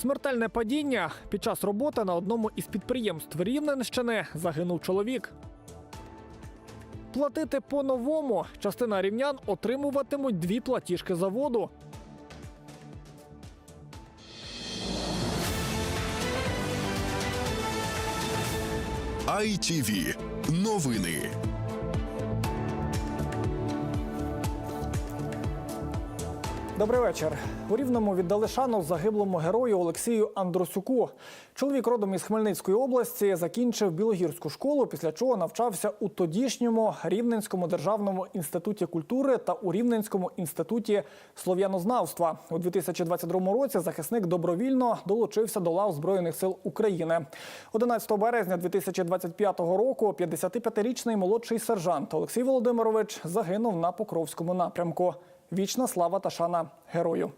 Смертельне падіння під час роботи на одному із підприємств Рівненщини загинув чоловік. Платити по-новому частина рівнян отримуватимуть дві платіжки за воду. ITV. Новини. Добрий вечір. У Рівному віддали шану загиблому герою Олексію Андросюку. Чоловік родом із Хмельницької області закінчив Білогірську школу, після чого навчався у тодішньому Рівненському державному інституті культури та у Рівненському інституті слов'янознавства. У 2022 році захисник добровільно долучився до лав Збройних сил України. 11 березня 2025 року 55-річний молодший сержант Олексій Володимирович загинув на Покровському напрямку. Вічна слава та шана герою.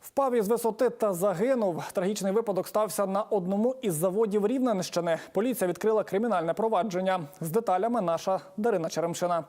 Впав із висоти та загинув. Трагічний випадок стався на одному із заводів Рівненщини. Поліція відкрила кримінальне провадження. З деталями наша Дарина Черемшина.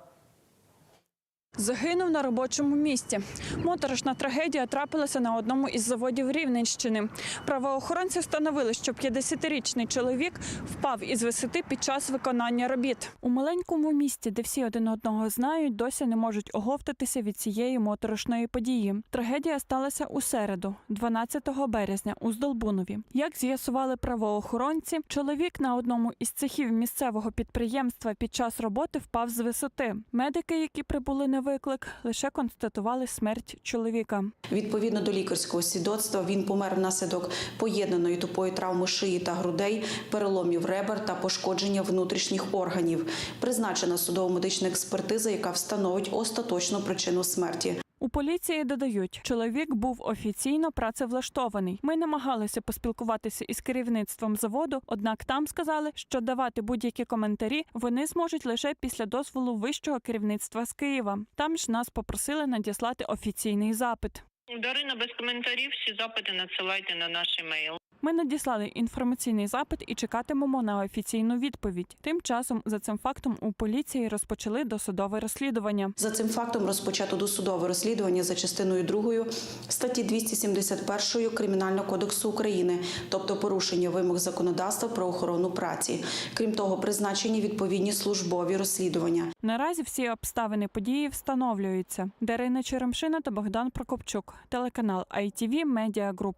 Загинув на робочому місці. Моторошна трагедія трапилася на одному із заводів Рівненщини. Правоохоронці встановили, що 50-річний чоловік впав із висоти під час виконання робіт. У маленькому місті, де всі один одного знають, досі не можуть оговтатися від цієї моторошної події. Трагедія сталася у середу, 12 березня, у Здолбунові. Як з'ясували правоохоронці, чоловік на одному із цехів місцевого підприємства під час роботи впав з висоти. Медики, які прибули на виклик, лише констатували смерть чоловіка. Відповідно до лікарського свідоцтва, він помер внаслідок поєднаної тупої травми шиї та грудей, переломів ребер та пошкодження внутрішніх органів. Призначена судово-медична експертиза, яка встановить остаточну причину смерті. Поліції додають, чоловік був офіційно працевлаштований. Ми намагалися поспілкуватися із керівництвом заводу, однак там сказали, що давати будь-які коментарі вони зможуть лише після дозволу вищого керівництва з Києва. Там ж нас попросили надіслати офіційний запит. Дарина без коментарів. Всі запити надсилайте на наш емейл. Ми надіслали інформаційний запит і чекатимемо на офіційну відповідь. Тим часом за цим фактом у поліції розпочали досудове розслідування. За цим фактом розпочато досудове розслідування за частиною 2 статті 271 Кримінального кодексу України, тобто порушення вимог законодавства про охорону праці. Крім того, призначені відповідні службові розслідування. Наразі всі обставини події встановлюються. Дарина Черемшина та Богдан Прокопчук, телеканал ITV Media Group.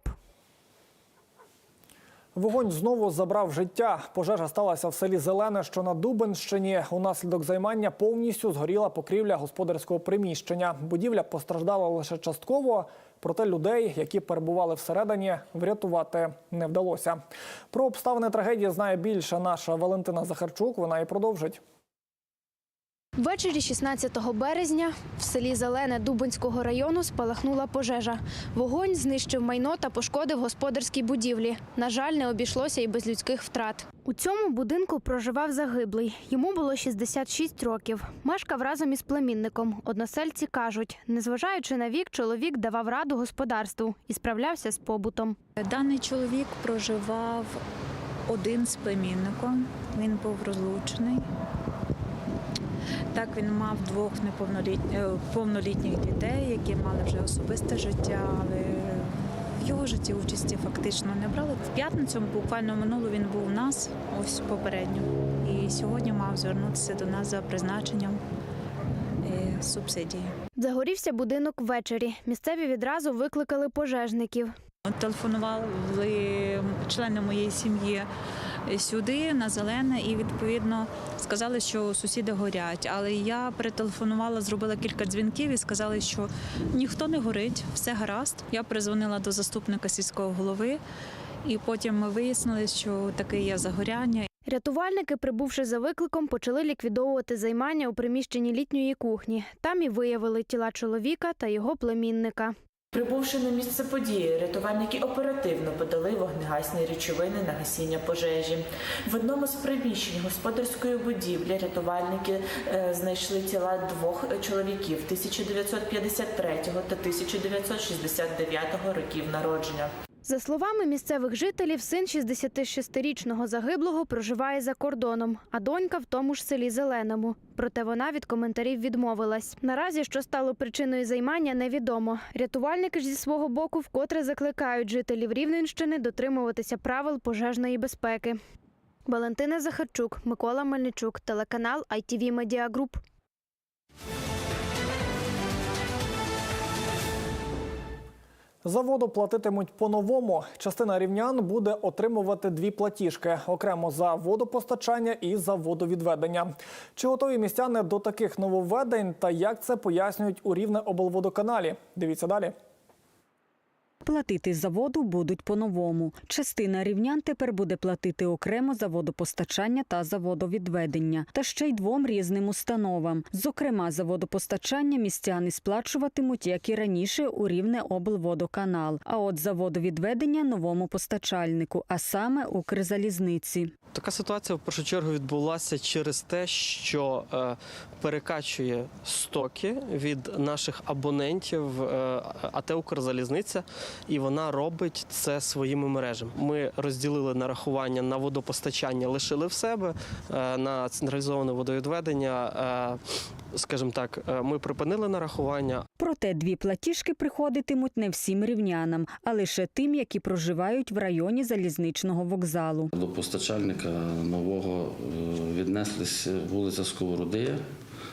Вогонь знову забрав життя. Пожежа сталася в селі Зелене, що на Дубенщині. Унаслідок займання повністю згоріла покрівля господарського приміщення. Будівля постраждала лише частково, проте людей, які перебували всередині, врятувати не вдалося. Про обставини трагедії знає більше наша Валентина Захарчук. Вона і продовжить. Ввечері 16 березня в селі Зелене Дубинського району спалахнула пожежа. Вогонь знищив майно та пошкодив господарські будівлі. На жаль, не обійшлося і без людських втрат. У цьому будинку проживав загиблий. Йому було 66 років. Мешкав разом із племінником. Односельці кажуть, незважаючи на вік, чоловік давав раду господарству і справлявся з побутом. Даний чоловік проживав один з племінником. Він був розлучений. Так, він мав двох неповнолітніх повнолітніх дітей, які мали вже особисте життя, але в його житті участі фактично не брали. В п'ятницю, буквально минуло, він був у нас, ось попередньо. І сьогодні мав звернутися до нас за призначенням е, субсидії. Загорівся будинок ввечері. Місцеві відразу викликали пожежників. Телефонували члени моєї сім'ї сюди, на зелене, і відповідно сказали, що сусіди горять. Але я перетелефонувала, зробила кілька дзвінків і сказали, що ніхто не горить, все гаразд. Я призвонила до заступника сільського голови, і потім ми вияснили, що таке є загоряння. Рятувальники, прибувши за викликом, почали ліквідовувати займання у приміщенні літньої кухні. Там і виявили тіла чоловіка та його племінника. Прибувши на місце події, рятувальники оперативно подали вогнегасні речовини на гасіння пожежі. В одному з приміщень господарської будівлі рятувальники е, знайшли тіла двох чоловіків 1953 та 1969 років народження. За словами місцевих жителів, син 66-річного загиблого проживає за кордоном, а донька в тому ж селі Зеленому. Проте вона від коментарів відмовилась. Наразі, що стало причиною займання, невідомо. Рятувальники ж зі свого боку вкотре закликають жителів Рівненщини дотримуватися правил пожежної безпеки. Валентина Захарчук, Микола Мельничук, телеканал ITV Media Group. За воду платитимуть по-новому. Частина рівнян буде отримувати дві платіжки окремо за водопостачання і за водовідведення. Чи готові містяни до таких нововведень та як це пояснюють у рівне облводоканалі? Дивіться далі. Платити за воду будуть по-новому. Частина рівнян тепер буде платити окремо за водопостачання та за водовідведення, та ще й двом різним установам. Зокрема, за водопостачання містяни сплачуватимуть, як і раніше, у рівне облводоканал. А от за водовідведення новому постачальнику, а саме Укрзалізниці. Така ситуація в першу чергу відбулася через те, що е, перекачує стоки від наших абонентів е, АТ Укрзалізниця, і вона робить це своїми мережами. Ми розділили нарахування на водопостачання, лишили в себе е, на централізоване водовідведення. Е, скажімо так, е, ми припинили нарахування, Проте дві платіжки приходитимуть не всім рівнянам, а лише тим, які проживають в районі залізничного вокзалу. До постачальника нового віднеслись вулиця Сковородия,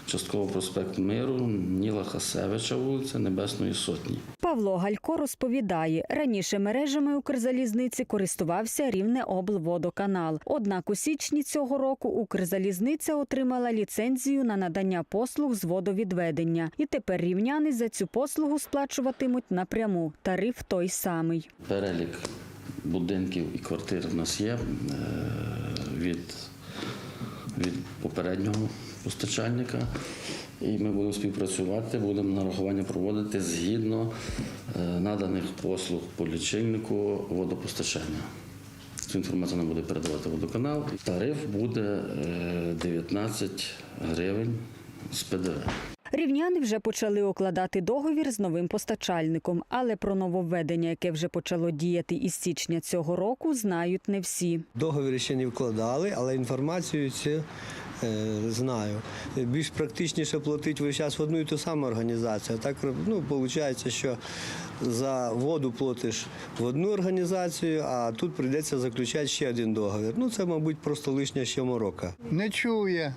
частково проспект Миру, Ніла Хасевича, вулиця Небесної Сотні. Павло Галько розповідає, раніше мережами Укрзалізниці користувався рівне облводоканал. Однак у січні цього року Укрзалізниця отримала ліцензію на надання послуг з водовідведення. І тепер рівняни за цю послугу сплачуватимуть напряму. Тариф той самий. Перелік будинків і квартир в нас є е, від, від попереднього постачальника. І ми будемо співпрацювати, будемо нарахування проводити згідно е, наданих послуг по лічильнику водопостачання. Цю інформацію нам буде передавати водоканал. Тариф буде е, 19 гривень з ПДВ. Рівняни вже почали укладати договір з новим постачальником, але про нововведення, яке вже почало діяти із січня цього року, знають не всі. Договір ще не вкладали, але інформацію цю е, знаю. Більш практичніше платити весь час в одну і ту саму організацію. Так ну, виходить, що за воду платиш в одну організацію, а тут прийдеться заключати ще один договір. Ну, це, мабуть, просто лишня ще морока. Не чує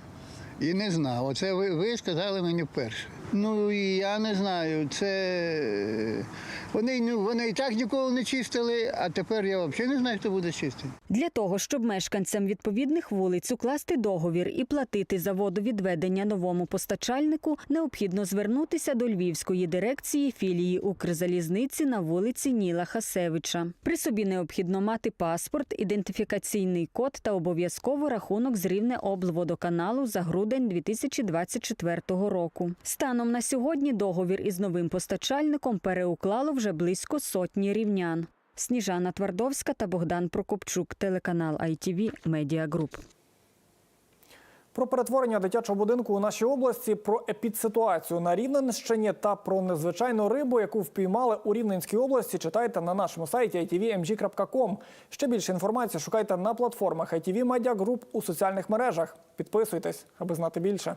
і не знав. Оце ви, ви сказали мені вперше. Ну і я не знаю. Це вони, ну, вони і так ніколи не чистили, а тепер я взагалі не знаю, хто буде чистити. Для того, щоб мешканцям відповідних вулиць укласти договір і платити за водовідведення новому постачальнику, необхідно звернутися до Львівської дирекції філії Укрзалізниці на вулиці Ніла Хасевича. При собі необхідно мати паспорт, ідентифікаційний код та обов'язково рахунок з рівне облводоканалу за грудень 2024 року. Станом на сьогодні договір із новим постачальником переуклало вже близько сотні рівнян. Сніжана Твардовська та Богдан Прокопчук, телеканал ITV Media Group. Про перетворення дитячого будинку у нашій області, про епідситуацію на Рівненщині та про незвичайну рибу, яку впіймали у Рівненській області, читайте на нашому сайті itvmg.com. Ще більше інформації шукайте на платформах ITV Media Group у соціальних мережах. Підписуйтесь, аби знати більше.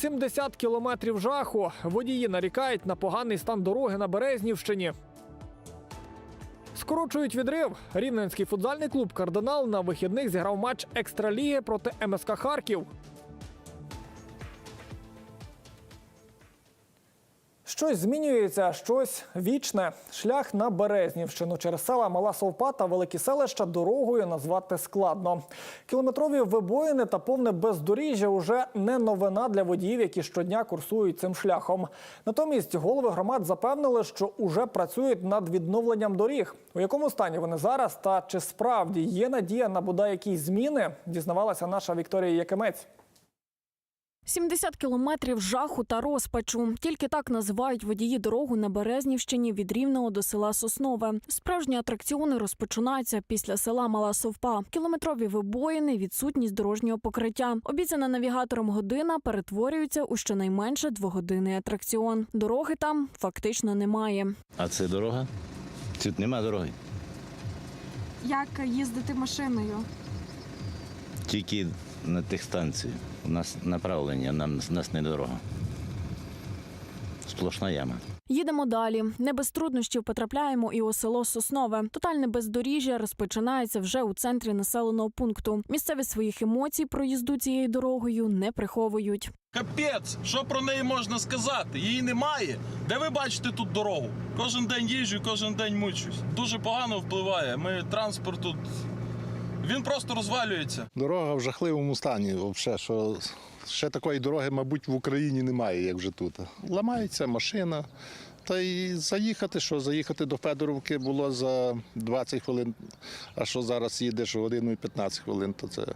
70 кілометрів жаху. Водії нарікають на поганий стан дороги на Березнівщині. Скорочують відрив. Рівненський футзальний клуб Кардинал на вихідних зіграв матч екстраліги проти МСК Харків. Щось змінюється, щось вічне. Шлях на Березнівщину через села Мала Совпа та великі селища дорогою назвати складно. Кілометрові вибоїни та повне бездоріжжя уже не новина для водіїв, які щодня курсують цим шляхом. Натомість голови громад запевнили, що уже працюють над відновленням доріг. У якому стані вони зараз та чи справді є надія на бодай якісь зміни, дізнавалася наша Вікторія Якимець. 70 кілометрів жаху та розпачу. Тільки так називають водії дорогу на Березнівщині від Рівного до села Соснове. Справжні атракціони розпочинаються після села Мала Совпа. Кілометрові вибоїни, відсутність дорожнього покриття. Обіцяна навігатором година перетворюється у щонайменше двогодинний атракціон. Дороги там фактично немає. А це дорога? Тут нема дороги. Як їздити машиною? Тільки на тих станціях. У нас направлення, нам, нас не дорога. Сплошна яма. Їдемо далі. Не без труднощів потрапляємо і у село Соснове. Тотальне бездоріжжя розпочинається вже у центрі населеного пункту. Місцеві своїх емоцій про їзду цією дорогою не приховують. Капець, що про неї можна сказати? Її немає. Де ви бачите тут дорогу? Кожен день їжджу, кожен день мучусь. Дуже погано впливає. Ми транспорт тут. Він просто розвалюється. Дорога в жахливому стані. Взагалі, що ще такої дороги, мабуть, в Україні немає, як вже тут. Ламається машина. Та й заїхати, що заїхати до Федоровки було за 20 хвилин, а що зараз їдеш годину і 15 хвилин, то це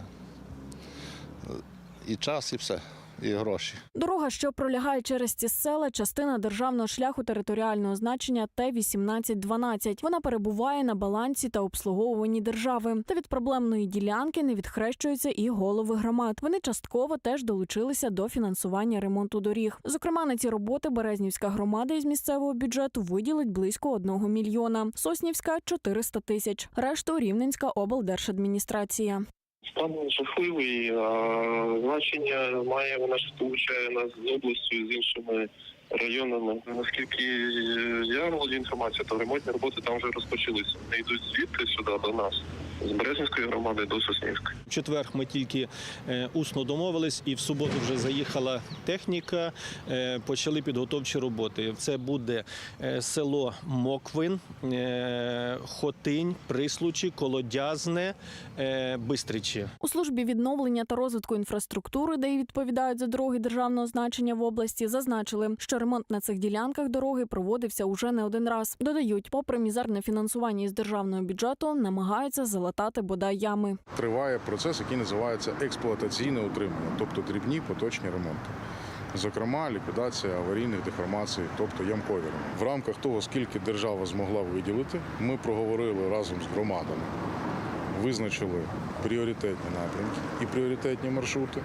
і час, і все, і гроші. Дорога, що пролягає через ці села, частина державного шляху територіального значення Т-1812. Вона перебуває на балансі та обслуговуванні держави. Та від проблемної ділянки не відхрещуються і голови громад. Вони частково теж долучилися до фінансування ремонту доріг. Зокрема, на ці роботи Березнівська громада із місцевого бюджету виділить близько одного мільйона. Соснівська 400 тисяч. Решту Рівненська облдержадміністрація. Стан жахливий, а значення має вона сполучає нас з областю з іншими районами. Наскільки я володію інформацією, то ремонтні роботи там вже розпочалися. Вони йдуть звідти сюди до нас, з Березнівської громади до Соснівської. В четвер ми тільки е, усно домовились, і в суботу вже заїхала техніка. е, Почали підготовчі роботи. Це буде е, село Моквин, Хотинь, Прислучі, Колодязне, Бистричі. У службі відновлення та розвитку інфраструктури, де й відповідають за дороги державного значення в області, зазначили, що ремонт на цих ділянках дороги проводився уже не один раз. Додають, попри мізерне фінансування із державного бюджету, намагаються залатати бодай ями. Триває процес, який називається експлуатаційне утримання, тобто дрібні поточні ремонти. Зокрема, ліквідація аварійних деформацій, тобто ямкові. В рамках того, скільки держава змогла виділити, ми проговорили разом з громадами, визначили пріоритетні напрямки і пріоритетні маршрути,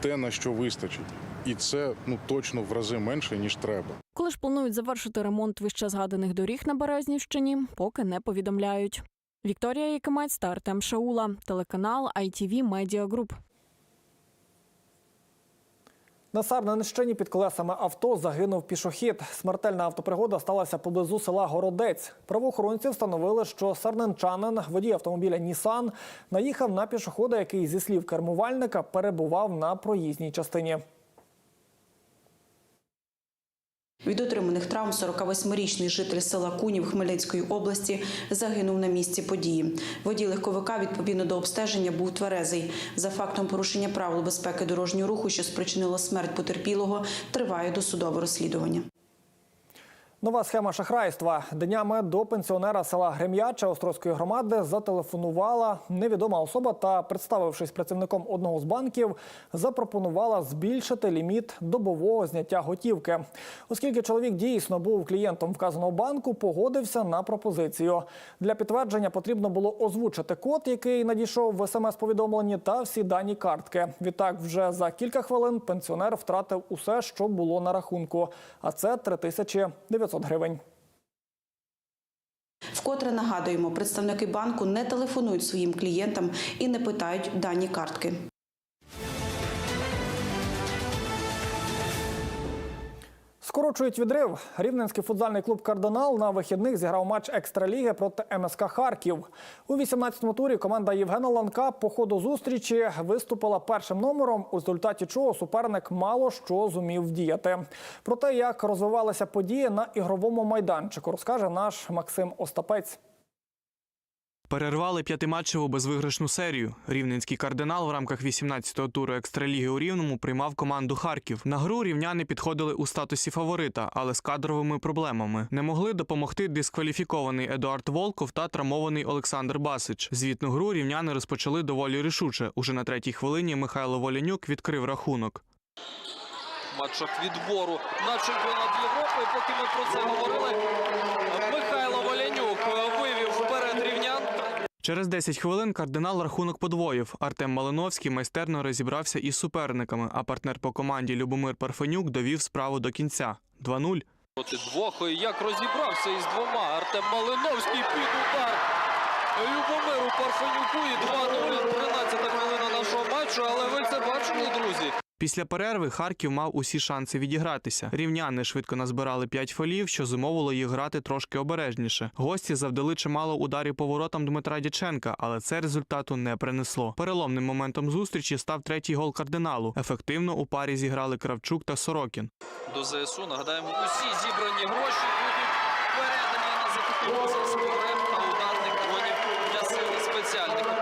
те, на що вистачить. І це ну точно в рази менше ніж треба. Коли ж планують завершити ремонт вище згаданих доріг на Березнівщині, поки не повідомляють. Вікторія Якимець та Артем Шаула, телеканал ITV Media Group. На Сарненщині під колесами авто загинув пішохід. Смертельна автопригода сталася поблизу села Городець. Правоохоронці встановили, що сарненчанин, водій автомобіля Нісан, наїхав на пішохода, який зі слів кермувальника перебував на проїзній частині. Від отриманих травм 48-річний житель села Кунів Хмельницької області загинув на місці події. Водій легковика відповідно до обстеження був тверезий. За фактом порушення правил безпеки дорожнього руху, що спричинило смерть потерпілого, триває досудове розслідування. Нова схема шахрайства. Днями до пенсіонера села Грем'яча Острозької громади зателефонувала невідома особа та, представившись працівником одного з банків, запропонувала збільшити ліміт добового зняття готівки. Оскільки чоловік дійсно був клієнтом вказаного банку, погодився на пропозицію. Для підтвердження потрібно було озвучити код, який надійшов в смс-повідомленні, та всі дані картки. Відтак, вже за кілька хвилин пенсіонер втратив усе, що було на рахунку, а це 3900 гривень. Вкотре нагадуємо, представники банку не телефонують своїм клієнтам і не питають дані картки. Скорочують відрив. Рівненський футзальний клуб Кардинал на вихідних зіграв матч екстраліги проти МСК Харків. У 18-му турі команда Євгена Ланка по ходу зустрічі виступила першим номером, у результаті чого суперник мало що зумів вдіяти. Про те, як розвивалися події на ігровому майданчику, розкаже наш Максим Остапець. Перервали п'ятиматчеву безвиграшну серію. Рівненський кардинал в рамках 18-го туру екстраліги у Рівному приймав команду Харків. На гру рівняни підходили у статусі фаворита, але з кадровими проблемами. Не могли допомогти дискваліфікований Едуард Волков та травмований Олександр Басич. Звітну гру рівняни розпочали доволі рішуче. Уже на третій хвилині Михайло Волянюк відкрив рахунок. В матчах відбору на чемпіонат Європи. Поки ми про це говорили, Михайло Волянюк вивів вперед рівнян. Через 10 хвилин кардинал рахунок подвоїв. Артем Малиновський майстерно розібрався із суперниками, а партнер по команді Любомир Парфенюк довів справу до кінця. 2-0. Проти двох. Як розібрався із двома. Артем Малиновський під удар. Любомиру Парфенюку і 2-0. 13 хвилина нашого матчу, але ви це бачили, друзі. Після перерви Харків мав усі шанси відігратися. Рівняни швидко назбирали 5 фолів, що зумовило їх грати трошки обережніше. Гості завдали чимало ударів по воротам Дмитра Дяченка, але це результату не принесло. Переломним моментом зустрічі став третій гол кардиналу. Ефективно у парі зіграли Кравчук та Сорокін. До ЗСУ нагадаємо, усі зібрані гроші будуть передані на закупівлю РЕП та ударних дронів для сил спеціальних.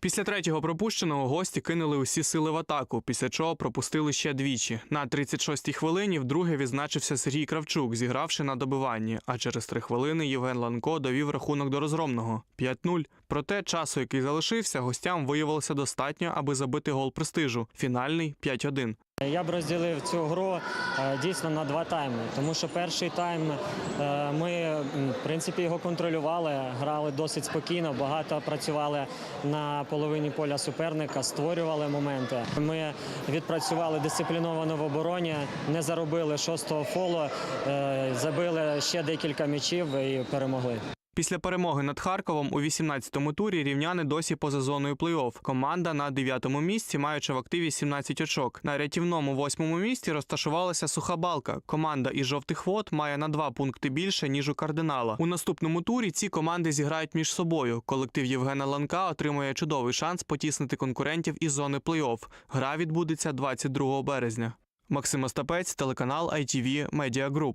Після третього пропущеного гості кинули усі сили в атаку, після чого пропустили ще двічі. На 36-й хвилині вдруге відзначився Сергій Кравчук, зігравши на добиванні. А через три хвилини Євген Ланко довів рахунок до розгромного 5-0. Проте часу, який залишився, гостям виявилося достатньо, аби забити гол престижу. Фінальний 5-1. Я б розділив цю гру е, дійсно на два тайми, тому що перший тайм е, ми в принципі його контролювали, грали досить спокійно, багато працювали на половині поля суперника, створювали моменти. Ми відпрацювали дисципліновано в обороні, не заробили шостого фолу, е, забили ще декілька м'ячів і перемогли. Після перемоги над Харковом у 18-му турі рівняни досі поза зоною плей-офф. Команда на 9-му місці, маючи в активі 17 очок. На рятівному 8-му місці розташувалася суха балка. Команда із жовтих вод має на два пункти більше ніж у кардинала. У наступному турі ці команди зіграють між собою. Колектив Євгена Ланка отримує чудовий шанс потіснити конкурентів із зони плей-офф. Гра відбудеться 22 березня. Максим Остапець, телеканал ITV Media Group.